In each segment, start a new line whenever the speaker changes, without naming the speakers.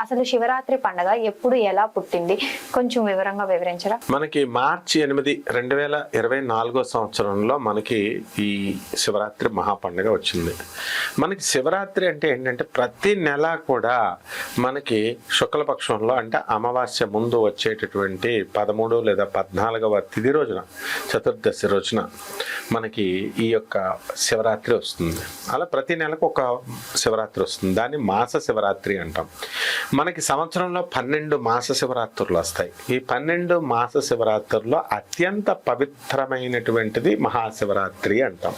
అసలు శివరాత్రి పండగ ఎప్పుడు ఎలా పుట్టింది? కొంచెం వివరంగా వివరించరా?
మనకి మార్చి ఎనిమిది రెండు వేల ఇరవై నాలుగో సంవత్సరంలో మనకి ఈ శివరాత్రి మహాపండగ వచ్చింది. మనకి శివరాత్రి అంటే ఏంటంటే ప్రతి నెల కూడా మనకి శుక్లపక్షంలో అంటే అమావాస్య ముందు వచ్చేటటువంటి పదమూడు లేదా పద్నాలుగవ తిథి రోజున చతుర్దశి రోజున మనకి ఈ యొక్క శివరాత్రి వస్తుంది. అలా ప్రతి నెలకు ఒక శివరాత్రి వస్తుంది. దాన్ని మాస శివరాత్రి అంటాం. మనకి సంవత్సరంలో పన్నెండు మాస శివరాత్రులు వస్తాయి. ఈ పన్నెండు మాస శివరాత్రుల్లో అత్యంత పవిత్రమైనటువంటిది మహాశివరాత్రి అంటాం.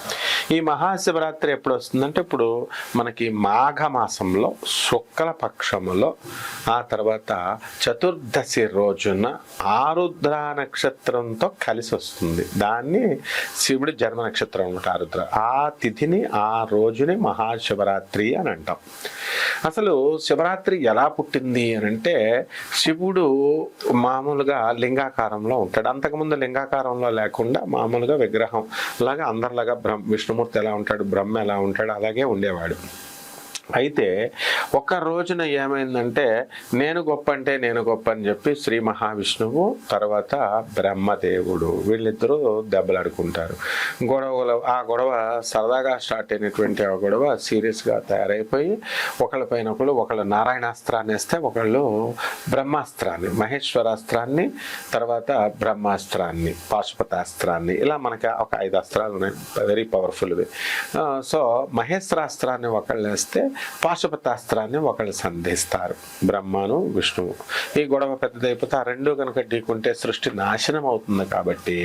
ఈ మహాశివరాత్రి ఎప్పుడు వస్తుందంటే ఇప్పుడు మనకి మాఘ మాసంలో శుక్ల పక్షములో ఆ తర్వాత చతుర్దశి రోజున ఆరుద్ర నక్షత్రంతో కలిసి వస్తుంది. దాన్ని శివుడి జన్మ నక్షత్రం అనమాట ఆరుద్ర. ఆ తిథిని ఆ రోజుని మహాశివరాత్రి అని అంటాం. అసలు శివరాత్రి ఎలా పుట్టింది అని అంటే శివుడు మామూలుగా లింగాకారంలో ఉంటాడు. అంతకుముందు లింగాకారంలో లేకుండా మామూలుగా విగ్రహం. లాగా అందరిలాగా బ్రహ్మ విష్ణుమూర్తి ఎలా ఉంటాడు బ్రహ్మ ఎలా ఉంటాడు అలాగే ఉండేవాడు. అయితే ఒక రోజున ఏమైందంటే నేను గొప్ప అంటే నేను గొప్ప అని చెప్పి శ్రీ మహావిష్ణువు తర్వాత బ్రహ్మదేవుడు వీళ్ళిద్దరూ దెబ్బలాడుకుంటారు. గొడవలు ఆ గొడవ సరదాగా స్టార్ట్ అయినటువంటి ఆ గొడవ సీరియస్గా తయారైపోయి ఒకళ్ళపైన ఒకళ్ళు ఒకళ్ళు నారాయణాస్త్రాన్ని వేస్తే ఒకళ్ళు బ్రహ్మాస్త్రాన్ని మహేశ్వరాస్త్రాన్ని తర్వాత బ్రహ్మాస్త్రాన్ని పాశుపతాస్త్రాన్ని ఇలా మనకి ఒక ఐదు అస్త్రాలు ఉన్నాయి వెరీ పవర్ఫుల్వి సో మహేశ్వరాస్త్రాన్ని ఒకళ్ళు వేస్తే పాశుపతాస్త్రాన్ని ఒకళ్ళు సంధిస్తారు. బ్రహ్మను విష్ణువు. ఈ గొడవ పెద్దదైపోతే ఆ రెండు కనుక ఢీకుంటే సృష్టి నాశనం అవుతుంది కాబట్టి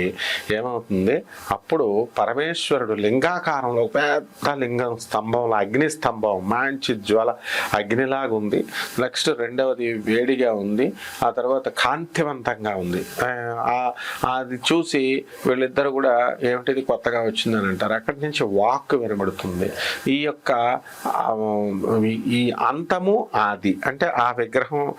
ఏమవుతుంది? అప్పుడు పరమేశ్వరుడు లింగాకారంలో ఒక పెద్ద లింగం స్తంభంలో అగ్ని స్తంభం మంచి జ్వల అగ్నిలాగా ఉంది. నెక్స్ట్ రెండవది వేడిగా ఉంది. ఆ తర్వాత కాంతివంతంగా ఉంది. అది చూసి వీళ్ళిద్దరు కూడా ఏమిటిది కొత్తగా వచ్చిందని అంటారు అక్కడి నుంచి వాక్ వినబడుతుంది. ఈ యొక్క ఈ- అంతము ఆది. అంటే ఆ విగ్రహం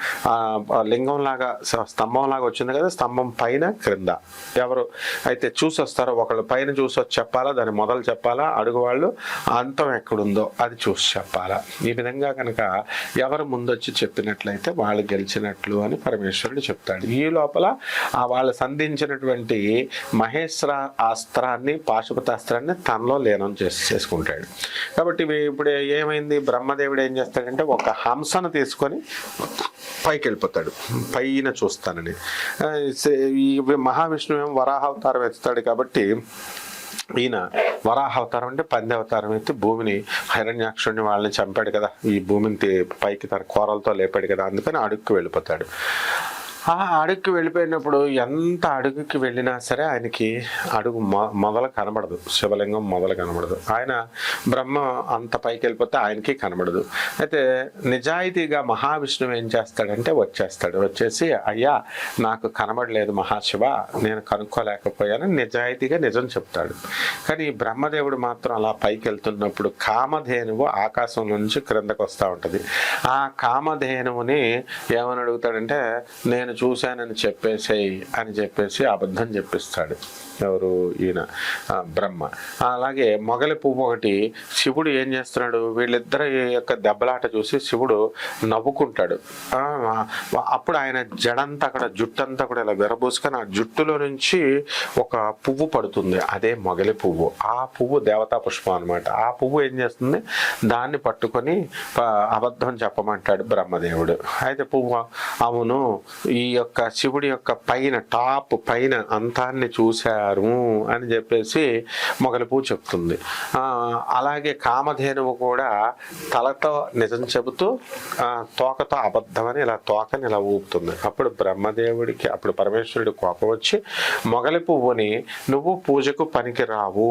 లింగం లాగా స్తంభం లాగా వచ్చింది కదా స్తంభం పైన క్రింద. ఎవరు అయితే చూసి వస్తారో ఒకళ్ళు పైన చూసి వచ్చి చెప్పాలా దాని మొదలు చెప్పాలా అడుగు వాళ్ళు అంతం ఎక్కడుందో అది చూసి చెప్పాలా. ఈ విధంగా కనుక ఎవరు ముందొచ్చి చెప్పినట్లయితే వాళ్ళు గెలిచినట్లు అని పరమేశ్వరుడు చెప్తాడు. ఈ లోపల ఆ వాళ్ళు సంధించినటువంటి మహేశ్వర అస్త్రాన్ని పాశుపతాస్త్రాన్ని తనలో లీనం చేసి చేసుకుంటాడు. కాబట్టి ఇప్పుడు ఏమైంది? బ్రహ్మదేవుడు ఏం చేస్తాడంటే ఒక హంసను తీసుకొని పైకి వెళ్ళిపోతాడు పైన చూస్తానని. ఈ మహావిష్ణువు ఏమో వరాహావతారం ఎత్తుతాడు కాబట్టి ఈయన వరాహ అవతారం అంటే పంది అవతారం ఎత్తి భూమిని హైరణ్యాక్షుడిని వాళ్ళని చంపాడు కదా. ఈ భూమిని పైకి తన కోరలతో లేపాడు కదా. అందుకని అడుక్కు వెళ్ళిపోతాడు. ఆ అడుగుకి వెళ్ళిపోయినప్పుడు ఎంత అడుగుకి వెళ్ళినా సరే ఆయనకి అడుగు మొదలు కనబడదు. శివలింగం మొదలు కనబడదు. ఆయన బ్రహ్మ అంత పైకి వెళ్ళిపోతే ఆయనకి కనబడదు. అయితే నిజాయితీగా మహావిష్ణువు ఏం చేస్తాడంటే వచ్చేస్తాడు. వచ్చేసి అయ్యా నాకు కనబడలేదు మహాశివ నేను కనుక్కోలేకపోయాను. నిజాయితీగా నిజం చెప్తాడు. కానీ బ్రహ్మదేవుడు మాత్రం అలా పైకి వెళ్తున్నప్పుడు కామధేనువు ఆకాశం నుంచి క్రిందకు వస్తూ ఉంటుంది. ఆ కామధేనువుని ఏమని అడుగుతాడంటే నేను చూశానని చెప్పేసేయి అని చెప్పేసి అబద్ధం చెప్పిస్తాడు. ఎవరు? ఈయన బ్రహ్మ. అలాగే మొగలి పువ్వు ఒకటి శివుడు ఏం చేస్తున్నాడు? వీళ్ళిద్దరి యొక్క దెబ్బలాట చూసి శివుడు నవ్వుకుంటాడు. అప్పుడు ఆయన జడంతా అక్కడ జుట్టంతా కూడా ఇలా విరబూసుకొని ఆ జుట్టులో నుంచి ఒక పువ్వు పడుతుంది. అదే మొగలి పువ్వు. ఆ పువ్వు దేవతా పుష్పం అనమాట ఆ పువ్వు ఏం చేస్తుంది? దాన్ని పట్టుకొని అబద్ధం చెప్పమంటాడు బ్రహ్మదేవుడు. అయితే పువ్వు అవును ఈ యొక్క శివుడి యొక్క పైన టాప్ పైన అంతాన్ని చూశారు అని చెప్పేసి మొగలి చెప్తుంది. అలాగే కామధేనువు కూడా తలతో నిజం చెబుతూ తోకతో అబద్ధమని ఇలా తోకని ఇలా ఊపుతుంది. అప్పుడు బ్రహ్మదేవుడికి అప్పుడు పరమేశ్వరుడి కోపం వచ్చి మొగలి పువ్వుని నువ్వు పూజకు పనికి రావు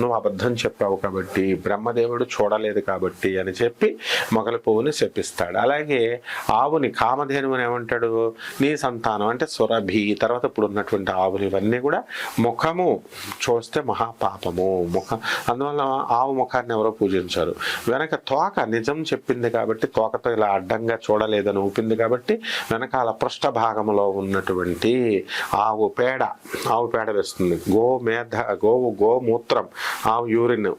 నువ్వు అబద్ధం చెప్పావు కాబట్టి బ్రహ్మదేవుడు చూడలేదు కాబట్టి అని చెప్పి మొగలి పువ్వుని శపిస్తాడు. అలాగే ఆవుని కామధేనువుని ఏమంటాడు? నీ సంతానం అంటే సురభి తర్వాత ఇప్పుడు ఉన్నటువంటి ఆవులు ఇవన్నీ కూడా ముఖము చూస్తే మహాపాపము ముఖం అందువల్ల ఆవు ముఖాన్ని ఎవరో పూజించారు. వెనక తోక నిజం చెప్పింది కాబట్టి తోకతో ఇలా అడ్డంగా చూడలేదని ఊపింది కాబట్టి వెనకాల పృష్ఠ భాగంలో ఉన్నటువంటి ఆవు పేడ ఆవు పేడ వేస్తుంది. గో మేధ గోవు గోమూత్రం ఆవు యూరిన్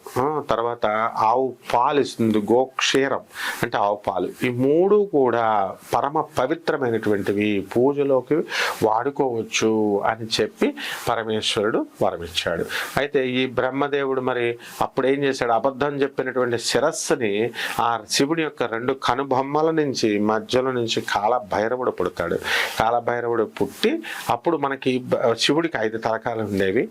తర్వాత ఆవు పాలు ఇస్తుంది గోక్షీరం అంటే ఆవు పాలు. ఈ మూడు కూడా పరమ పవిత్రమైనటువంటివి పూజలోకి వాడుకోవచ్చు అని చెప్పి పరమేశ్వరుడు వరమిచ్చాడు. అయితే ఈ బ్రహ్మదేవుడు మరి అప్పుడు ఏం చేశాడు? అబద్ధం చెప్పినటువంటి శిరస్సుని ఆ శివుని యొక్క రెండు కనుబొమ్మల నుంచి మధ్యలో నుంచి కాలభైరవుడు పుడతాడు. కాలభైరవుడు పుట్టి అప్పుడు మనకి శివుడికి ఐదు తలకాయలు ఉండేవి.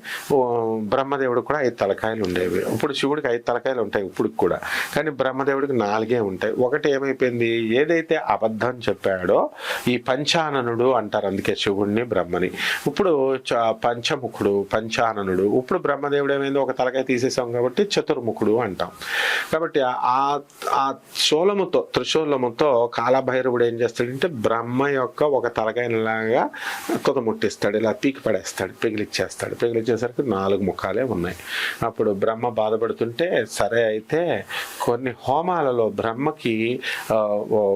బ్రహ్మదేవుడు కూడా ఐదు తలకాయలు ఉండేవి. ఇప్పుడు శివుడికి ఐదు తలకాయలు ఉంటాయి ఇప్పుడు కూడా. కానీ బ్రహ్మదేవుడికి నాలుగే ఉంటాయి. ఒకటి ఏమైపోయింది? ఏదైతే అబద్ధం చెప్పాడో ఈ పంచాననుడు అంటారు అందుకే శివుడిని బ్రహ్మని. ఇప్పుడు చ- పంచముఖుడు పంచాననుడు ఇప్పుడు బ్రహ్మదేవుడు ఏమైంది ఒక తలకాయ తీసేసాం కాబట్టి చతుర్ముఖుడు అంటాం. కాబట్టి ఆ- ఆ శూలముతో త్రిశూలముతో కాలభైరవుడు ఏం చేస్తాడంటే బ్రహ్మ యొక్క ఒక తలకాయలాగా తుదముట్టిస్తాడు ఇలా పీకి పడేస్తాడు పిగిలిచ్చేస్తాడు. పిగిలిచ్చేసరికి నాలుగు ముఖాలే ఉన్నాయి. అప్పుడు బ్రహ్మ బాధపడుతుంటే సరే అయితే కొన్ని హోమాలలో బ్రహ్మకి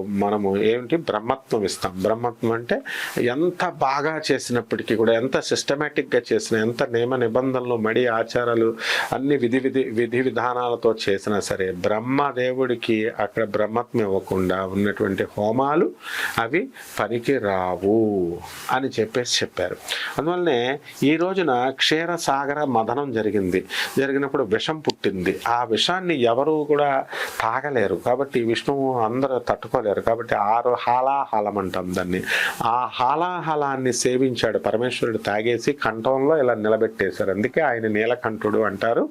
మనము ఏమిటి? బ్రహ్మత్వం ఇస్తాం. బ్రహ్మత్వం అంటే ఎంత బాగా చేసినప్పటికీ కూడా ఎంత సిస్టమేటిక్గా చేసిన ఎంత నియమ నిబంధనలు మడి ఆచారాలు అన్ని విధి విధి విధి విధానాలతో చేసినా సరే బ్రహ్మదేవుడికి అక్కడ బ్రహ్మత్వం ఇవ్వకుండా ఉన్నటువంటి హోమాలు అవి పనికి రావు అని చెప్పేసి చెప్పారు. అందువల్లనే ఈ రోజున క్షీరసాగర మదనం జరిగింది. జరిగినప్పుడు విషం పుట్టింది. ఆ విషాన్ని ఎవరు కూడా తాగలేరు. కాబట్టి విష్ణువు అందరూ తట్టుకోలేరు. కాబట్టి ఆరు హాలాహలం అంటాం దాన్ని. ఆ హాలాహలాన్ని సేవించాడు. పరమేశ్వరుడు తాగేసి కంఠంలో ఇలా నిలబెట్టేశారు. అందుకే ఆయన నీలకంఠుడు అంటారు.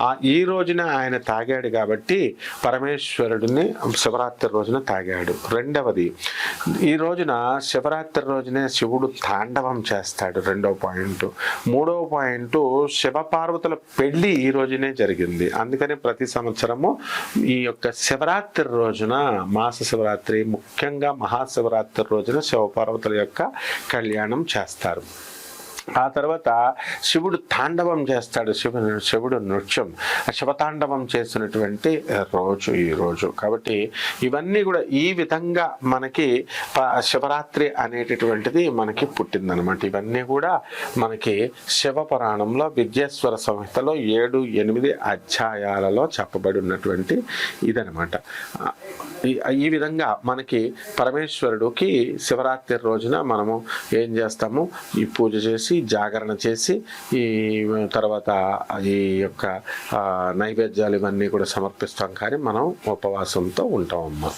ఆ ఈ రోజున ఆయన తాగాడు కాబట్టి పరమేశ్వరుడిని శివరాత్రి రోజున తాగాడు. రెండవది ఈ రోజున శివరాత్రి రోజునే శివుడు తాండవం చేస్తాడు. రెండవ పాయింట్. మూడవ పాయింట్ శివపార్వతుల పెళ్ళి ఈ రోజునే జరిగింది. అందుకని ప్రతి సంవత్సరము ఈ యొక్క శివరాత్రి రోజున మాస శివరాత్రి ముఖ్యంగా మహాశివరాత్రి రోజున శివపార్వతి దేవతల యొక్క కళ్యాణం చేస్తారు. ఆ తర్వాత శివుడు తాండవం చేస్తాడు శివ శివుడు నృత్యం శివతాండవం చేసినటువంటి రోజు ఈ రోజు. కాబట్టి ఇవన్నీ కూడా ఈ విధంగా మనకి శివరాత్రి అనేటటువంటిది మనకి పుట్టిందనమాట. ఇవన్నీ కూడా మనకి శివ పురాణంలో విద్యేశ్వర సంహితలో ఏడు ఎనిమిది అధ్యాయాలలో చెప్పబడి ఉన్నటువంటి ఇదనమాట. ఈ- ఈ విధంగా మనకి పరమేశ్వరుడికి శివరాత్రి రోజున మనము ఏం చేస్తాము? ఈ పూజ చేసి జాగరణ చేసి ఈ తర్వాత ఈ యొక్క నైవేద్యాలు ఇవన్నీ కూడా సమర్పిస్తాం. కానీ మనం ఉపవాసంతో ఉంటాం అమ్మా